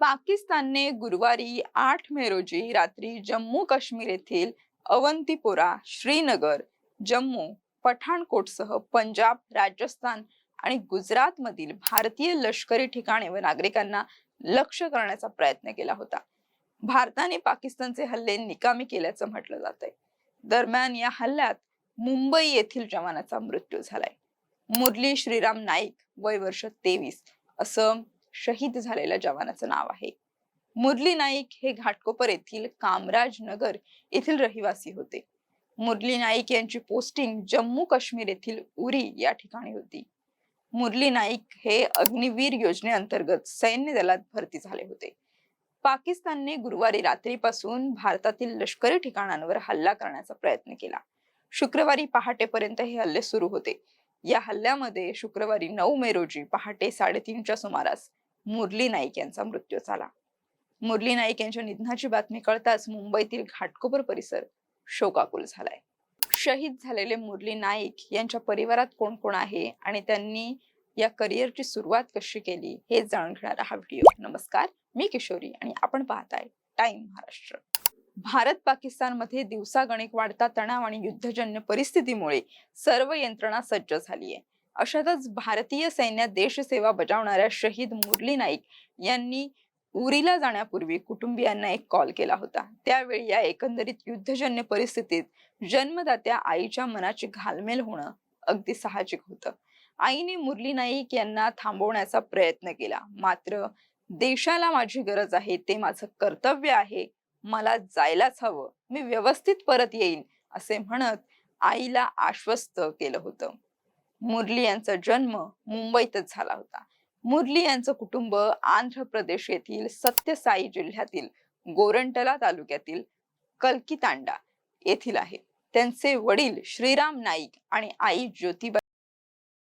पाकिस्तानने गुरुवारी आठ मे रोजी रात्री जम्मू काश्मीर येथील अवंतीपोरा श्रीनगर जम्मू पठाणकोटसह पंजाब राजस्थान आणि गुजरात मधील भारतीय लष्करी ठिकाणे व नागरिकांना लक्ष करण्याचा प्रयत्न केला होता. भारताने पाकिस्तानचे हल्ले निकामी केल्याचं म्हटलं जात आहे दरम्यान या हल्ल्यात मुंबई येथील जवानाचा मृत्यू झालाय. मुरली श्रीराम नाईक वय वर्ष तेवीस असं शहीद झालेल्या जवानाचं नाव आहे. मुरली नाईक हे घाटकोपर येथील कामराज नगर येथील रहिवासी होते. मुरली नाईक यांची पोस्टिंग जम्मू काश्मीर येथील उरी या ठिकाणी होती. मुरली नाईक हे अग्निवीर योजनेअंतर्गत सैन्य दलात भरती झाले होते. पाकिस्तानने गुरुवारी रात्रीपासून भारतातील लष्करी ठिकाणांवर हल्ला करण्याचा प्रयत्न केला. शुक्रवारी पहाटेपर्यंत हे हल्ले सुरू होते. या हल्ल्यामध्ये शुक्रवारी नऊ मे रोजी पहाटे साडेतीनच्या सुमारास मुरली नाईक यांचा मृत्यू झाला. मुरली नाईक यांच्या निधनाची बातमी कळताच मुंबईतील घाटकोपर परिसर शोकाकुल झालाय. शहीद झालेले मुरली नाईक यांच्या परिवारात कोण कोण आहे आणि त्यांनी या करिअरची सुरुवात कशी केली हे जाणून घेणारा हा व्हिडिओ नमस्कार मी किशोरी आणि आपण पाहताय टाइम महाराष्ट्र. भारत पाकिस्तानमध्ये दिवसागणिक वाढता तणाव आणि युद्धजन्य परिस्थितीमुळे सर्व यंत्रणा सज्ज झाली आहे अशातच भारतीय सैन्यात देशसेवा बजावणाऱ्या शहीद मुरली नाईक यांनी उरीला जाण्यापूर्वी कुटुंबियांना एक कॉल केला होता. त्यावेळी या एकंदरीत युद्धजन्य परिस्थितीत जन्मदात्या आईच्या मनाची घालमेल होणं अगदी साहजिक होतं. आईने मुरली नाईक यांना थांबवण्याचा प्रयत्न केला. मात्र देशाला माझी गरज आहे ते माझं कर्तव्य आहे मला जायलाच हवं मी व्यवस्थित परत येईन असे म्हणत आईला आश्वस्त केलं होतं. मुरली यांचा जन्म मुंबईतच झाला होता. मुरली यांचं कुटुंब आंध्र प्रदेश येथील सत्यसाई जिल्ह्यातील गोरंटला तालुक्यातील कलकीतांडा येथील आहे. त्यांचे वडील श्रीराम नाईक आणि आई ज्योतिबा